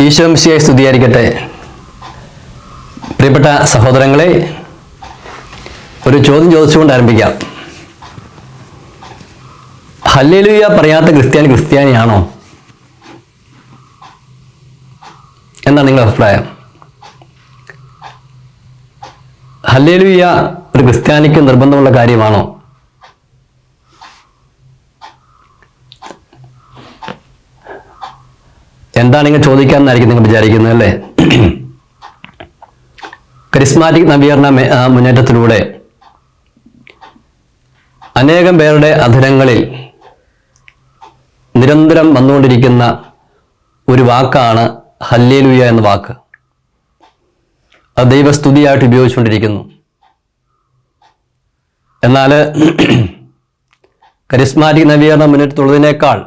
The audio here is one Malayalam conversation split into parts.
ഈശോംശിയെ സ്തുതിയായിരിക്കട്ടെ. പ്രിയപ്പെട്ട സഹോദരങ്ങളെ ഒരു ചോദ്യം ചോദിച്ചുകൊണ്ട് ആരംഭിക്കാം. ഹല്ലേലൂയ പറയാത്ത ക്രിസ്ത്യാനി ക്രിസ്ത്യാനിയാണോ? എന്താണ് നിങ്ങളുടെ അഭിപ്രായം. ഹല്ലേലൂയ ഒരു ക്രിസ്ത്യാനിക്ക് നിർബന്ധമുള്ള കാര്യമാണോ? എന്താണ് ഇങ്ങനെ ചോദിക്കാമെന്നായിരിക്കും നിങ്ങൾ വിചാരിക്കുന്നത് അല്ലേ? കരിസ്മാറ്റിക് നവീകരണ മുന്നേറ്റത്തിലൂടെ അനേകം പേരുടെ അധരങ്ങളിൽ നിരന്തരം വന്നുകൊണ്ടിരിക്കുന്ന ഒരു വാക്കാണ് ഹല്ലേലുയ എന്ന വാക്ക്. അത് ദൈവസ്തുതിയായിട്ട് ഉപയോഗിച്ചുകൊണ്ടിരിക്കുന്നു. എന്നാൽ കരിസ്മാറ്റിക് നവീകരണ മുന്നേറ്റത്തുള്ളതിനേക്കാൾ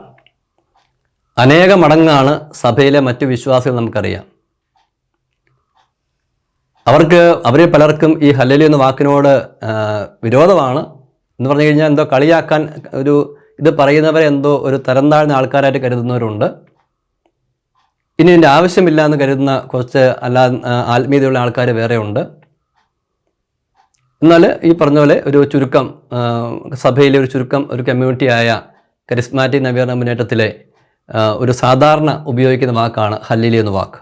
അനേക മടങ്ങാണ് സഭയിലെ മറ്റു വിശ്വാസികൾ നമുക്കറിയാം. അവർക്ക് അവരെ പലർക്കും ഈ ഹല്ലലി എന്ന വാക്കിനോട് വിരോധമാണ്. എന്ന് പറഞ്ഞു കഴിഞ്ഞാൽ എന്തോ കളിയാക്കാൻ ഒരു ഇത് പറയുന്നവരെ എന്തോ ഒരു തരം താഴ്ന്ന ആൾക്കാരായിട്ട് കരുതുന്നവരുണ്ട്. ഇനി ഇതിന്റെ ആവശ്യമില്ല എന്ന് കരുതുന്ന കുറച്ച് അല്ലാ ആത്മീയതയുള്ള ആൾക്കാർ വേറെയുണ്ട്. എന്നാൽ ഈ പറഞ്ഞ പോലെ ഒരു ചുരുക്കം സഭയിലെ ഒരു ചുരുക്കം ഒരു കമ്മ്യൂണിറ്റിയായ കരിസ്മാറ്റിക് നവീകരണ മുന്നേറ്റത്തിലെ ഒരു സാധാരണ ഉപയോഗിക്കുന്ന വാക്കാണ് ഹല്ലിലി എന്ന വാക്ക്.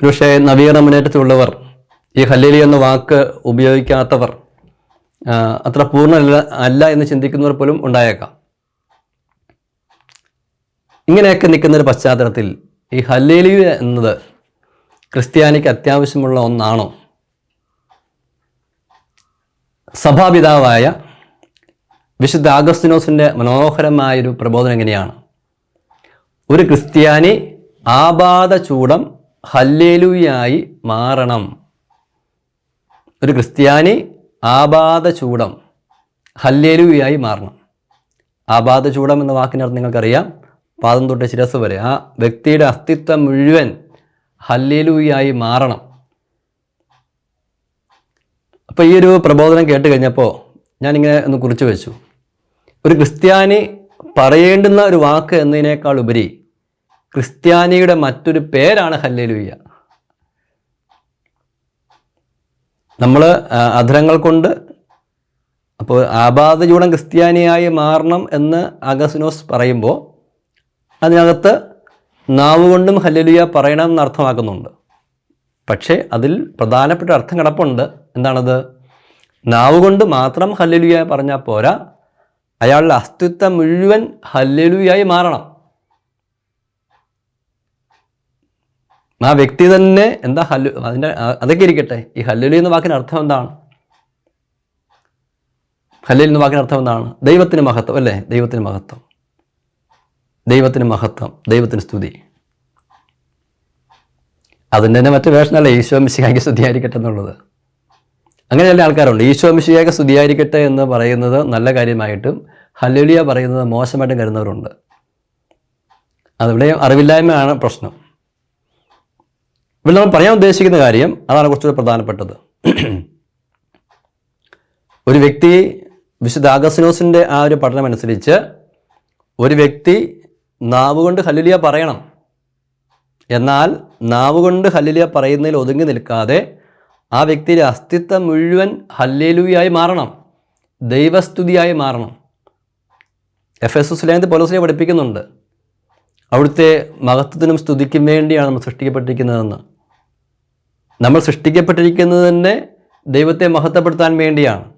പക്ഷേ നവീകരണ മുന്നേറ്റത്തിലുള്ളവർ ഈ ഹല്ലിലി എന്ന വാക്ക് ഉപയോഗിക്കാത്തവർ അത്ര പൂർണ അല്ല എന്ന് ചിന്തിക്കുന്നവർ പോലും ഉണ്ടായേക്കാം. ഇങ്ങനെയൊക്കെ നിൽക്കുന്ന ഒരു പശ്ചാത്തലത്തിൽ ഈ ഹല്ലേലി എന്നത് ക്രിസ്ത്യാനിക്ക് അത്യാവശ്യമുള്ള ഒന്നാണോ? സഭാപിതാവായ വിശുദ്ധ ആഗസ്തിനോസിന്റെ മനോഹരമായൊരു പ്രബോധനം എങ്ങനെയാണ്? ഒരു ക്രിസ്ത്യാനി ആപാത ചൂടം ഹല്ലേലുയായി മാറണം. ഒരു ക്രിസ്ത്യാനി ആപാത ചൂടം ഹല്ലേലുയായി മാറണം. ആപാത ചൂടം എന്ന വാക്കിനർത്ഥം നിങ്ങൾക്കറിയാം. പാദം തൊട്ട് ശിരസ് വരെ. ആ വ്യക്തിയുടെ അസ്തിത്വം മുഴുവൻ ഹല്ലേലുയായി മാറണം. അപ്പോൾ ഈ ഒരു പ്രബോധനം കേട്ട് കഴിഞ്ഞപ്പോൾ ഞാനിങ്ങനെ ഒന്ന് കുറിച്ച് വെച്ചു. ഒരു ക്രിസ്ത്യാനി പറയേണ്ടുന്ന ഒരു വാക്ക് എന്നതിനേക്കാൾ ഉപരി ക്രിസ്ത്യാനിയുടെ മറ്റൊരു പേരാണ് ഹല്ലേലൂയ. നമ്മൾ അധരങ്ങൾ കൊണ്ട് അപ്പോൾ ആപാതചൂടം ക്രിസ്ത്യാനിയായി മാറണം എന്ന് അഗസിനോസ് പറയുമ്പോൾ അതിനകത്ത് നാവ് കൊണ്ടും ഹല്ലേലൂയ പറയണം എന്ന് അർത്ഥമാക്കുന്നുണ്ട്. പക്ഷേ അതിൽ പ്രധാനപ്പെട്ട അർത്ഥം കിടപ്പുണ്ട്. എന്താണത്? നാവ് കൊണ്ട് മാത്രം ഹല്ലേലൂയ പറഞ്ഞാൽ പോരാ അയാളുടെ അസ്തിത്വം മുഴുവൻ ഹല്ലലുയായി മാറണം. ആ വ്യക്തി തന്നെ എന്താ ഹല്ലു അതിന്റെ അതൊക്കെ ഇരിക്കട്ടെ. ഈ ഹല്ലലു എന്ന വാക്കിന് അർത്ഥം എന്താണ്? ഹല്ലേലു എന്ന വാക്കിന് അർത്ഥം എന്താണ്? ദൈവത്തിന് മഹത്വം അല്ലേ? ദൈവത്തിന് മഹത്വം. ദൈവത്തിന് മഹത്വം ദൈവത്തിന് സ്തുതി. അതിന്റെ തന്നെ മറ്റു വേഷനല്ല ഈശോ മിശിഹായ്ക്ക് സ്തുതിയായിരിക്കട്ടെ എന്നുള്ളത്. അങ്ങനെ ചില ആൾക്കാരുണ്ട്. ഈശോ മിശിഹായ്ക്ക് സ്തുതിയായിരിക്കട്ടെ എന്ന് പറയുന്നത് നല്ല കാര്യമായിട്ടും ഹല്ലേലിയ പറയുന്നത് മോശമായിട്ടും കരുതുന്നവരുണ്ട്. അതിവിടെ അറിവില്ലായ്മയാണ് പ്രശ്നം. ഇവിടെ നമ്മൾ പറയാൻ ഉദ്ദേശിക്കുന്ന കാര്യം അതാണ് കുറച്ചുകൂടി പ്രധാനപ്പെട്ടത്. ഒരു വ്യക്തി വിശുദ്ധ ആഗസ്റ്റിനോസിന്റെ ആ ഒരു പഠനം അനുസരിച്ച് ഒരു വ്യക്തി നാവുകൊണ്ട് ഹല്ലുലിയ പറയണം. എന്നാൽ നാവുകൊണ്ട് ഹല്ലുലിയ പറയുന്നതിൽ ഒതുങ്ങി നിൽക്കാതെ ആ വ്യക്തിയുടെ അസ്തിത്വം മുഴുവൻ ഹല്ലേലുവിയായി മാറണം. ദൈവസ്തുതിയായി മാറണം. എഫ് എസ് എസ് പോലീസിലെ പഠിപ്പിക്കുന്നുണ്ട്. അവിടുത്തെ മഹത്വത്തിനും സ്തുതിക്കും വേണ്ടിയാണ് നമ്മൾ സൃഷ്ടിക്കപ്പെട്ടിരിക്കുന്നതെന്ന്. നമ്മൾ സൃഷ്ടിക്കപ്പെട്ടിരിക്കുന്നത് തന്നെ ദൈവത്തെ മഹത്വപ്പെടുത്താൻ വേണ്ടിയാണ്.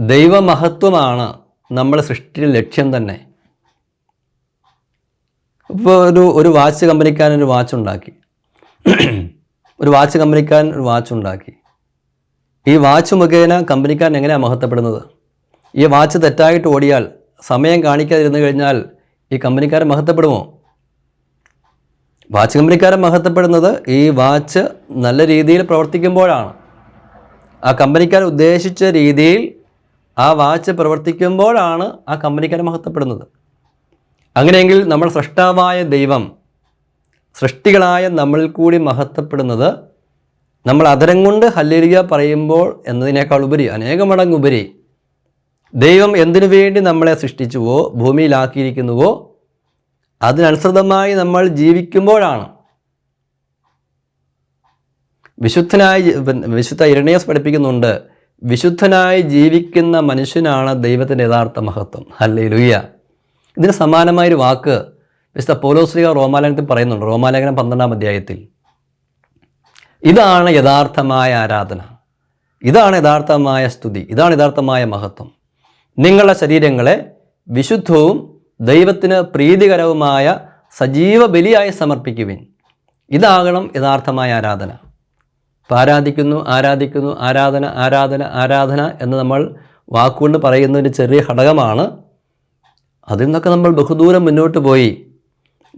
ദൈവമഹത്വമാണ് നമ്മുടെ സൃഷ്ടിയുടെ ലക്ഷ്യം തന്നെ. ഇപ്പോൾ ഒരു ഒരു വാച്ച് കമ്പനിക്കാരൻ ഒരു വാച്ച് ഉണ്ടാക്കി. ഒരു വാച്ച് കമ്പനിക്കാരൻ ഒരു വാച്ച് ഉണ്ടാക്കി. ഈ വാച്ച് മുഖേന കമ്പനിക്കാരൻ എങ്ങനെയാണ് മഹത്വപ്പെടുന്നത്? ഈ വാച്ച് തെറ്റായിട്ട് ഓടിയാൽ സമയം കാണിക്കാതിരുന്നു കഴിഞ്ഞാൽ ഈ കമ്പനിക്കാരൻ മഹത്വപ്പെടുമോ? വാച്ച് കമ്പനിക്കാരൻ മഹത്വപ്പെടുന്നത് ഈ വാച്ച് നല്ല രീതിയിൽ പ്രവർത്തിക്കുമ്പോഴാണ്. ആ കമ്പനിക്കാർ ഉദ്ദേശിച്ച രീതിയിൽ ആ വാച്ച് പ്രവർത്തിക്കുമ്പോഴാണ് ആ കമ്പനിക്കാരൻ മഹത്വപ്പെടുന്നത്. അങ്ങനെയെങ്കിൽ നമ്മൾ സൃഷ്ടാവായ ദൈവം സൃഷ്ടികളായ നമ്മളിൽ കൂടി മഹത്വപ്പെടുന്നത് നമ്മൾ അതരം കൊണ്ട് ഹല്ലേലൂയ പറയുമ്പോൾ എന്നതിനേക്കാൾ ഉപരി അനേകം മടങ്ങുപരി ദൈവം എന്തിനു വേണ്ടി നമ്മളെ സൃഷ്ടിച്ചുവോ ഭൂമിയിലാക്കിയിരിക്കുന്നുവോ അതിനനുസൃതമായി നമ്മൾ ജീവിക്കുമ്പോഴാണ്. വിശുദ്ധനായി വിശുദ്ധ ഇരണയസ് പഠിപ്പിക്കുന്നുണ്ട് വിശുദ്ധനായി ജീവിക്കുന്ന മനുഷ്യനാണ് ദൈവത്തിന്റെ യഥാർത്ഥ മഹത്വം. അല്ലേ ലുയ്യ ഇതിന് സമാനമായൊരു വാക്ക് വിശുദ്ധ പോലോസ്ലിക റോമാലേഖനത്തിൽ പറയുന്നുണ്ട് റോമാലേഖനം പന്ത്രണ്ടാം അധ്യായത്തിൽ. ഇതാണ് യഥാർത്ഥമായ ആരാധന. ഇതാണ് യഥാർത്ഥമായ സ്തുതി. ഇതാണ് യഥാർത്ഥമായ മഹത്വം. നിങ്ങളുടെ ശരീരങ്ങളെ വിശുദ്ധവും ദൈവത്തിന് പ്രീതികരവുമായ സജീവ ബലിയായി സമർപ്പിക്കുവിൻ. ഇതാകണം യഥാർത്ഥമായ ആരാധന. അപ്പോൾ ആരാധിക്കുന്നു ആരാധിക്കുന്നു ആരാധന ആരാധന ആരാധന എന്ന് നമ്മൾ വാക്കുകൊണ്ട് പറയുന്ന ഒരു ചെറിയ ഘടകമാണ്. അതിൽ നിന്നൊക്കെ നമ്മൾ ബഹുദൂരം മുന്നോട്ട് പോയി.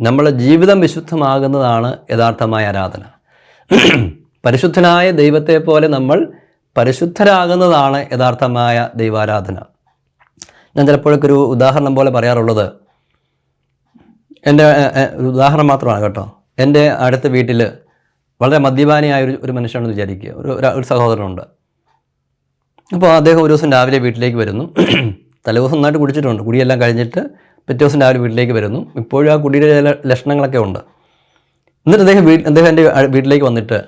നമ്മളെ ജീവിതം വിശുദ്ധമാകുന്നതാണ് യഥാർത്ഥമായ ആരാധന. പരിശുദ്ധനായ ദൈവത്തെ പോലെ നമ്മൾ പരിശുദ്ധരാകുന്നതാണ് യഥാർത്ഥമായ ദൈവാരാധന. ഞാൻ ചിലപ്പോഴൊക്കെ ഒരു ഉദാഹരണം പോലെ പറയാറുള്ളത്. എന്റെ ഉദാഹരണം മാത്രമാണ് കേട്ടോ. എന്റെ അടുത്ത വീട്ടിൽ വളരെ മദ്യപാനിയായ ഒരു ഒരു മനുഷ്യനാണെന്ന് വിചാരിക്കുക. ഒരു ഒരു- സഹോദരനുണ്ട്. അപ്പോൾ അദ്ദേഹം ഒരു ദിവസം രാവിലെ വീട്ടിലേക്ക് വരുന്നു. തലേദിവസം നന്നായിട്ട് കുടിച്ചിട്ടുണ്ട്. കുടിയെല്ലാം കഴിഞ്ഞിട്ട് പിറ്റേ ദിവസം രാവിലെ വീട്ടിലേക്ക് വരുന്നു. ഇപ്പോഴും ആ കുടിയുടെ ചില ലക്ഷണങ്ങളൊക്കെ ഉണ്ട്. എന്നിട്ട് അദ്ദേഹം വീ അദ്ദേഹം എന്റെ വീട്ടിലേക്ക് വന്നിട്ട്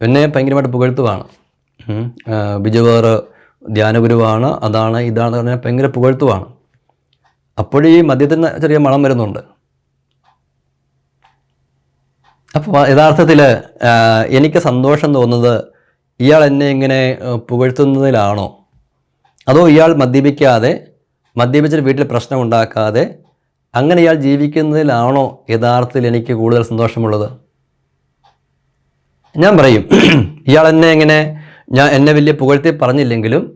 എന്നെ ഭയങ്കരമായിട്ട് പുകഴ്ത്തുവാണ്. ഉം. ധ്യാനഗുരുവാണ് അതാണ് ഇതാണ് പറഞ്ഞാൽ ഭയങ്കര പുകഴ്ത്തുവാണ്. അപ്പോഴീ മദ്യത്തിന് ചെറിയ മണം വരുന്നുണ്ട്. അപ്പോൾ യഥാർത്ഥത്തിൽ എനിക്ക് സന്തോഷം തോന്നുന്നത് ഇയാൾ എന്നെ ഇങ്ങനെ പുകഴ്ത്തുന്നതിലാണോ? അതോ ഇയാൾ മദ്യപിക്കാതെ മദ്യപിച്ചിട്ട് വീട്ടിൽ പ്രശ്നം ഉണ്ടാക്കാതെ അങ്ങനെ ഇയാൾ ജീവിക്കുന്നതിലാണോ യഥാർത്ഥത്തിൽ എനിക്ക് കൂടുതൽ സന്തോഷമുള്ളത്? ഞാൻ പറയും ഇയാൾ എന്നെ ഇങ്ങനെ ഞാൻ എന്നെ വലിയ പുകഴ്ത്തി പറഞ്ഞില്ലെങ്കിലും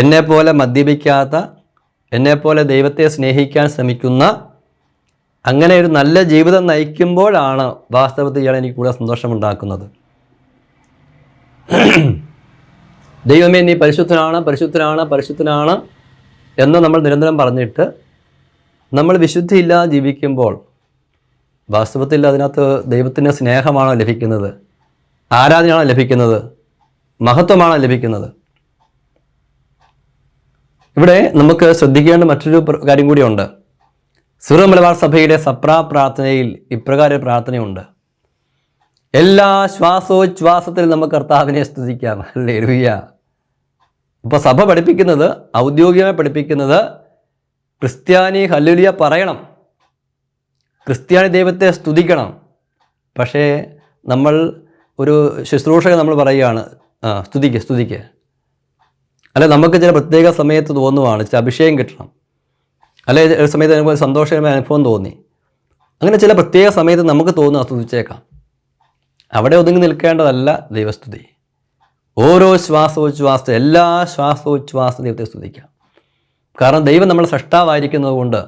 എന്നെ പോലെ മദ്യപിക്കാത്ത എന്നെപ്പോലെ ദൈവത്തെ സ്നേഹിക്കാൻ ശ്രമിക്കുന്ന അങ്ങനെ ഒരു നല്ല ജീവിതം നയിക്കുമ്പോഴാണ് വാസ്തവത്തിൽ ഇയാൾ എനിക്ക് കൂടുതൽ സന്തോഷമുണ്ടാക്കുന്നത്. ദൈവമേ നീ പരിശുദ്ധനാണ് പരിശുദ്ധനാണ് പരിശുദ്ധനാണ് എന്ന് നമ്മൾ നിരന്തരം പറഞ്ഞിട്ട് നമ്മൾ വിശുദ്ധിയില്ലാതെ ജീവിക്കുമ്പോൾ വാസ്തവത്തിൽ അതിനകത്ത് ദൈവത്തിന്റെ സ്നേഹമാണോ ലഭിക്കുന്നത്? ആരാധനയാണോ ലഭിക്കുന്നത്? മഹത്വമാണോ ലഭിക്കുന്നത്? ഇവിടെ നമുക്ക് ശ്രദ്ധിക്കേണ്ട മറ്റൊരു കാര്യം കൂടിയുണ്ട്. സിറോ മലബാർ സഭയുടെ സപ്രാ പ്രാർത്ഥനയിൽ ഇപ്രകാര പ്രാർത്ഥനയുണ്ട്. എല്ലാ ശ്വാസോച്ഛ്വാസത്തിൽ നമുക്ക് കർത്താവിനെ സ്തുതിക്കാം. അല്ലേ ലുയ്യ സഭ പഠിപ്പിക്കുന്നത് ഔദ്യോഗികമായി പഠിപ്പിക്കുന്നത് ക്രിസ്ത്യാനി ഹല്ലുലിയ പറയണം. ക്രിസ്ത്യാനി ദൈവത്തെ സ്തുതിക്കണം. പക്ഷേ നമ്മൾ ഒരു ശുശ്രൂഷകൻ നമ്മൾ പറയുകയാണ് സ്തുതിക്ക് സ്തുതിക്ക്. അല്ലെ നമുക്ക് ചില പ്രത്യേക സമയത്ത് തോന്നുവാണ് ചില അഭിഷേകം കിട്ടണം. അല്ലെ ഒരു സമയത്ത് ഒരു സന്തോഷകരമായ അനുഭവം തോന്നി. അങ്ങനെ ചില പ്രത്യേക സമയത്ത് നമുക്ക് തോന്നുക സ്തുതിച്ചേക്കാം അവിടെ ഒതുങ്ങി നിൽക്കേണ്ടതല്ല ദൈവസ്തുതി. ഓരോ ശ്വാസോച്ഛ്വാസ എല്ലാ ശ്വാസോച്ഛ്വാസ ദൈവത്തെ സ്തുതിക്കാം. കാരണം ദൈവം നമ്മളെ സൃഷ്ടാവായിരിക്കുന്നത് കൊണ്ട്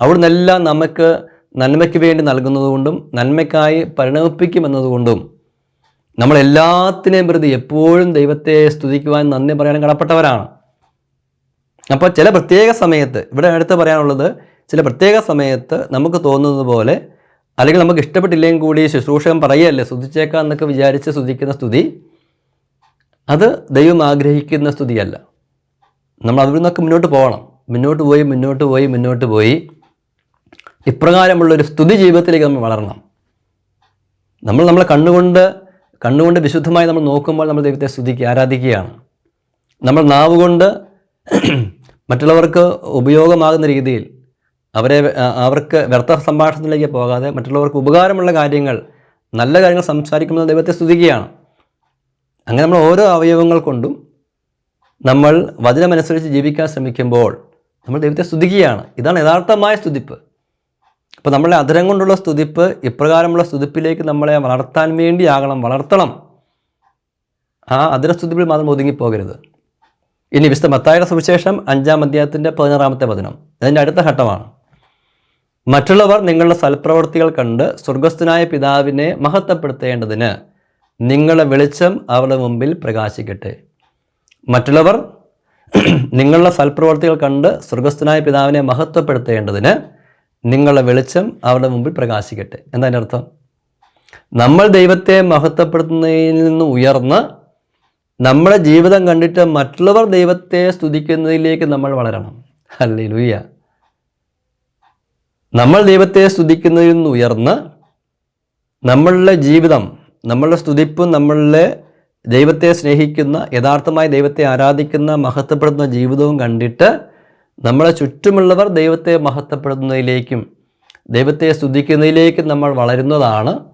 അവിടുന്ന് എല്ലാം നമുക്ക് നന്മയ്ക്ക് വേണ്ടി നൽകുന്നതുകൊണ്ടും നന്മയ്ക്കായി പരിണമിപ്പിക്കുമെന്നതുകൊണ്ടും നമ്മൾ എല്ലാത്തിനെയും പ്രതി എപ്പോഴും ദൈവത്തെ സ്തുതിക്കുവാൻ നന്ദി പറയാനും കടപ്പെട്ടവരാണ്. അപ്പോൾ ചില പ്രത്യേക സമയത്ത് ഇവിടെ അടുത്ത് പറയാനുള്ളത് ചില പ്രത്യേക സമയത്ത് നമുക്ക് തോന്നുന്നത് പോലെ അല്ലെങ്കിൽ നമുക്ക് ഇഷ്ടപ്പെട്ടില്ലെങ്കിൽ കൂടി ശുശ്രൂഷകൻ പറയുകയല്ലേ സ്തുതിച്ചേക്കാം എന്നൊക്കെ വിചാരിച്ച് സ്തുതിക്കുന്ന സ്തുതി അത് ദൈവം ആഗ്രഹിക്കുന്ന സ്തുതിയല്ല. നമ്മൾ അതിൽ നിന്നൊക്കെ മുന്നോട്ട് പോകണം. മുന്നോട്ട് പോയി മുന്നോട്ട് പോയി മുന്നോട്ട് പോയി. ഇപ്രകാരമുള്ളൊരു സ്തുതി ജീവിതത്തിലേക്ക് നമ്മൾ വളരണം. നമ്മൾ നമ്മളെ കണ്ണുകൊണ്ട് കണ്ണുകൊണ്ട് വിശുദ്ധമായി നമ്മൾ നോക്കുമ്പോൾ നമ്മൾ ദൈവത്തെ സ്തുതിക്കുക ആരാധിക്കുകയാണ്. നമ്മൾ നാവ് കൊണ്ട് മറ്റുള്ളവർക്ക് ഉപയോഗമാകുന്ന രീതിയിൽ അവരെ അവർക്ക് വ്യർത്ഥ സംഭാഷണത്തിലേക്ക് പോകാതെ മറ്റുള്ളവർക്ക് ഉപകാരമുള്ള കാര്യങ്ങൾ നല്ല കാര്യങ്ങൾ സംസാരിക്കുന്നത് ദൈവത്തെ സ്തുതിക്കുകയാണ്. അങ്ങനെ നമ്മൾ ഓരോ അവയവങ്ങൾ കൊണ്ടും നമ്മൾ വചനമനുസരിച്ച് ജീവിക്കാൻ ശ്രമിക്കുമ്പോൾ നമ്മൾ ദൈവത്തെ സ്തുതിക്കുകയാണ്. ഇതാണ് യഥാർത്ഥമായ സ്തുതിപ്പ്. അപ്പോൾ നമ്മളെ അധരം കൊണ്ടുള്ള സ്തുതിപ്പ് ഇപ്രകാരമുള്ള സ്തുതിപ്പിലേക്ക് നമ്മളെ വളർത്താൻ വേണ്ടിയാകണം വളർത്തണം. ആ അധരസ്തുതിപ്പിൽ മാത്രം ഒതുങ്ങിപ്പോകരുത്. ഇനി വിശുദ്ധ മത്തായുടെ സുവിശേഷം അഞ്ചാം അധ്യായത്തിന്റെ പതിനാറാമത്തെ വചനം. അതിന്റെ അടുത്ത ഘട്ടമാണ്. മറ്റുള്ളവർ നിങ്ങളുടെ സൽപ്രവർത്തികൾ കണ്ട് സ്വർഗസ്ഥനായ പിതാവിനെ മഹത്വപ്പെടുത്തേണ്ടതിന് നിങ്ങളുടെ വെളിച്ചം അവരുടെ മുമ്പിൽ പ്രകാശിക്കട്ടെ. മറ്റുള്ളവർ നിങ്ങളുടെ സൽപ്രവർത്തികൾ കണ്ട് സ്വർഗസ്ഥനായ പിതാവിനെ മഹത്വപ്പെടുത്തേണ്ടതിന് നിങ്ങളുടെ വെളിച്ചം അവരുടെ മുമ്പിൽ പ്രകാശിക്കട്ടെ. എന്താ അർത്ഥം? നമ്മൾ ദൈവത്തെ മഹത്വപ്പെടുത്തുന്നതിൽ നിന്ന് ഉയർന്ന് നമ്മുടെ ജീവിതം കണ്ടിട്ട് മറ്റുള്ളവർ ദൈവത്തെ സ്തുതിക്കുന്നതിലേക്ക് നമ്മൾ വളരണം. അല്ലേ ലൂയ്യ നമ്മൾ ദൈവത്തെ സ്തുതിക്കുന്നതിൽ നിന്ന് ഉയർന്ന് നമ്മളുടെ ജീവിതം നമ്മളുടെ സ്തുതിപ്പും നമ്മളുടെ ദൈവത്തെ സ്നേഹിക്കുന്ന യഥാർത്ഥമായി ദൈവത്തെ ആരാധിക്കുന്ന മഹത്വപ്പെടുത്തുന്ന ജീവിതവും കണ്ടിട്ട് നമ്മളെ ചുറ്റുമുള്ളവർ ദൈവത്തെ മഹത്വപ്പെടുത്തുന്നതിലേക്കും ദൈവത്തെ സ്തുതിക്കുന്നതിലേക്കും നമ്മൾ വളരുന്നതാണ്.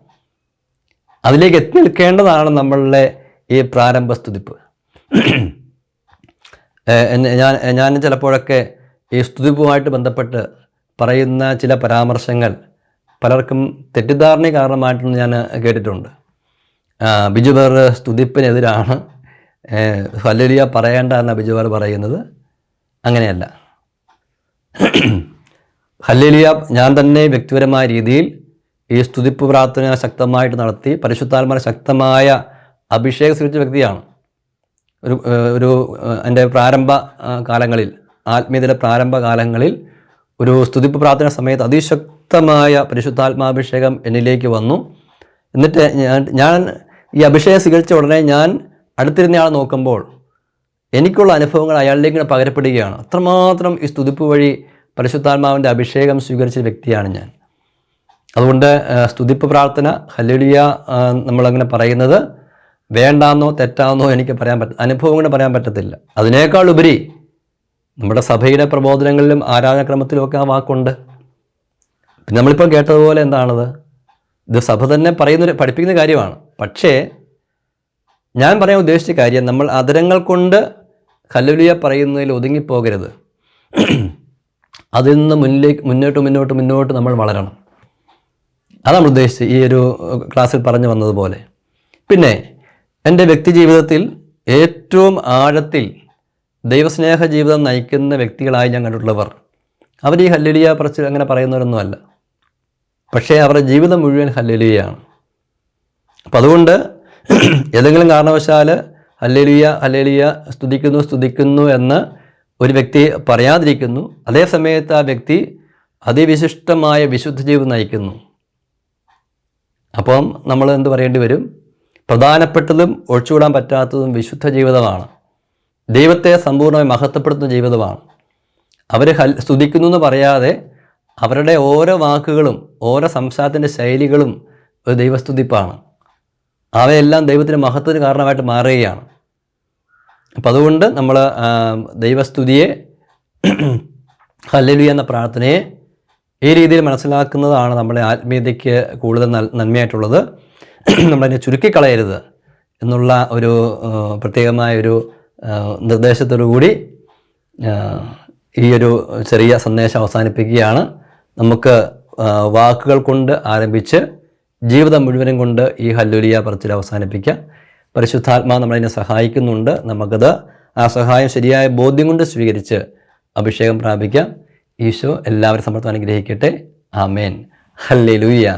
അതിലേക്ക് എത്തി നിൽക്കേണ്ടതാണ് നമ്മളുടെ ഈ പ്രാരംഭ സ്തുതിപ്പ്. ഞാൻ ഞാൻ ചിലപ്പോഴൊക്കെ ഈ സ്തുതിപ്പുമായിട്ട് ബന്ധപ്പെട്ട് പറയുന്ന ചില പരാമർശങ്ങൾ പലർക്കും തെറ്റിദ്ധാരണ കാരണമായിട്ടെന്ന് ഞാൻ കേട്ടിട്ടുണ്ട്. ആ, ബിജു ബർ സ്തുതിപ്പിനെതിരാണ് ഹല്ലേലൂയ പറയേണ്ട എന്ന ബിജു ബർ പറയുന്നത്. അങ്ങനെയല്ല. ഹല്ലേലൂയ. ഞാൻ തന്നെ വ്യക്തിപരമായ രീതിയിൽ ഈ സ്തുതിപ്പ് പ്രാർത്ഥന ശക്തമായിട്ട് നടത്തി പരിശുദ്ധാത്മാരെ ശക്തമായ അഭിഷേകം സ്വീകരിച്ച വ്യക്തിയാണ്. ഒരു ഒരു എന്റെ പ്രാരംഭ കാലങ്ങളിൽ ആത്മീയതയുടെ പ്രാരംഭ കാലങ്ങളിൽ ഒരു സ്തുതിപ്പ് പ്രാർത്ഥന സമയത്ത് അതിശക്തമായ പരിശുദ്ധാത്മാഭിഷേകം എന്നിലേക്ക് വന്നു. എന്നിട്ട് ഞാൻ ഞാൻ ഈ അഭിഷേകം സ്വീകരിച്ച ഉടനെ ഞാൻ അടുത്തിരുന്നയാളെ നോക്കുമ്പോൾ എനിക്കുള്ള അനുഭവങ്ങൾ അയാളിലേക്ക് പകരപ്പെടുകയാണ്. അത്രമാത്രം ഈ സ്തുതിപ്പ് വഴി പരിശുദ്ധാത്മാവിന്റെ അഭിഷേകം സ്വീകരിച്ച വ്യക്തിയാണ് ഞാൻ. അതുകൊണ്ട് സ്തുതിപ്പ് പ്രാർത്ഥന ഹല്ലേലൂയ നമ്മളങ്ങനെ പറയുന്നത് വേണ്ടാന്നോ തെറ്റാന്നോ എനിക്ക് പറയാൻ പറ്റ അനുഭവം കൊണ്ട് പറയാൻ പറ്റത്തില്ല. അതിനേക്കാൾ ഉപരി നമ്മുടെ സഭയുടെ പ്രബോധനങ്ങളിലും ആരാധനക്രമത്തിലും ഒക്കെ ആ വാക്കുണ്ട്. പിന്നെ നമ്മളിപ്പോൾ കേട്ടതുപോലെ എന്താണത്? ഇത് സഭ തന്നെ പറയുന്നൊരു പഠിപ്പിക്കുന്ന കാര്യമാണ്. പക്ഷേ ഞാൻ പറയാൻ ഉദ്ദേശിച്ച കാര്യം നമ്മൾ അതരങ്ങൾ കൊണ്ട് ഹല്ലേലൂയ പറയുന്നതിൽ ഒതുങ്ങിപ്പോകരുത്. അതിൽ നിന്ന് മുന്നിലേക്ക് മുന്നോട്ട് മുന്നോട്ട് മുന്നോട്ട് നമ്മൾ വളരണം. അതാണ് നമ്മൾ ഉദ്ദേശിച്ച് ഈ ഒരു ക്ലാസ്സിൽ പറഞ്ഞു വന്നതുപോലെ. പിന്നെ എന്റെ വ്യക്തി ജീവിതത്തിൽ ഏറ്റവും ആഴത്തിൽ ദൈവസ്നേഹ ജീവിതം നയിക്കുന്ന വ്യക്തികളായി ഞാൻ കണ്ടിട്ടുള്ളവർ അവർ ഈ ഹല്ലേലൂയ പറച്ച് അങ്ങനെ പറയുന്നവരൊന്നുമല്ല പക്ഷേ അവരുടെ ജീവിതം മുഴുവൻ ഹല്ലേലൂയയാണ്. അപ്പം അതുകൊണ്ട് ഏതെങ്കിലും കാരണവശാൽ ഹല്ലേലൂയ ഹല്ലേലൂയ സ്തുതിക്കുന്നു സ്തുതിക്കുന്നു എന്ന് ഒരു വ്യക്തി പറയാതിരിക്കുന്നു. അതേ സമയത്ത് ആ വ്യക്തി അതിവിശിഷ്ടമായ വിശുദ്ധ ജീവിതം നയിക്കുന്നു. അപ്പം നമ്മൾ എന്ത് പറയേണ്ടി വരും? പ്രധാനപ്പെട്ടതും ഒഴിച്ചുകൂടാൻ പറ്റാത്തതും വിശുദ്ധ ജീവിതമാണ്. ദൈവത്തെ സമ്പൂർണമായി മഹത്വപ്പെടുത്തുന്ന ജീവിതമാണ്. അവർ ഹൽ സ്തുതിക്കുന്നു എന്ന് പറയാതെ അവരുടെ ഓരോ വാക്കുകളും ഓരോ സംസാരത്തിന്റെ ശൈലികളും ഒരു ദൈവസ്തുതിപ്പാണ്. അവയെല്ലാം ദൈവത്തിന് മഹത്വത്തിന് കാരണമായിട്ട് മാറുകയാണ്. അപ്പം അതുകൊണ്ട് നമ്മൾ ദൈവസ്തുതിയെ ഹല്ലലു എന്ന പ്രാർത്ഥനയെ ഈ രീതിയിൽ മനസ്സിലാക്കുന്നതാണ് നമ്മുടെ ആത്മീയതയ്ക്ക് കൂടുതൽ നന്മയായിട്ടുള്ളത്. നമ്മളതിനെ ചുരുക്കിക്കളയരുത് എന്നുള്ള ഒരു പ്രത്യേകമായ ഒരു നിർദ്ദേശത്തോടു കൂടി ഈ ഒരു ചെറിയ സന്ദേശം അവസാനിപ്പിക്കുകയാണ്. നമുക്ക് വാക്കുകൾ കൊണ്ട് ആരംഭിച്ച് ജീവിതം മുഴുവനും കൊണ്ട് ഈ ഹല്ലുലിയ പറച്ചിൽ അവസാനിപ്പിക്കാം. പരിശുദ്ധാത്മാ നമ്മളതിനെ സഹായിക്കുന്നുണ്ട്. നമുക്കത് ആ സഹായം ശരിയായ ബോധ്യം കൊണ്ട് സ്വീകരിച്ച് അഭിഷേകം പ്രാപിക്കാം. ഈശോ എല്ലാവരും സമർത്ഥം അനുഗ്രഹിക്കട്ടെ. ആമേൻ. ഹല്ലേലൂയ.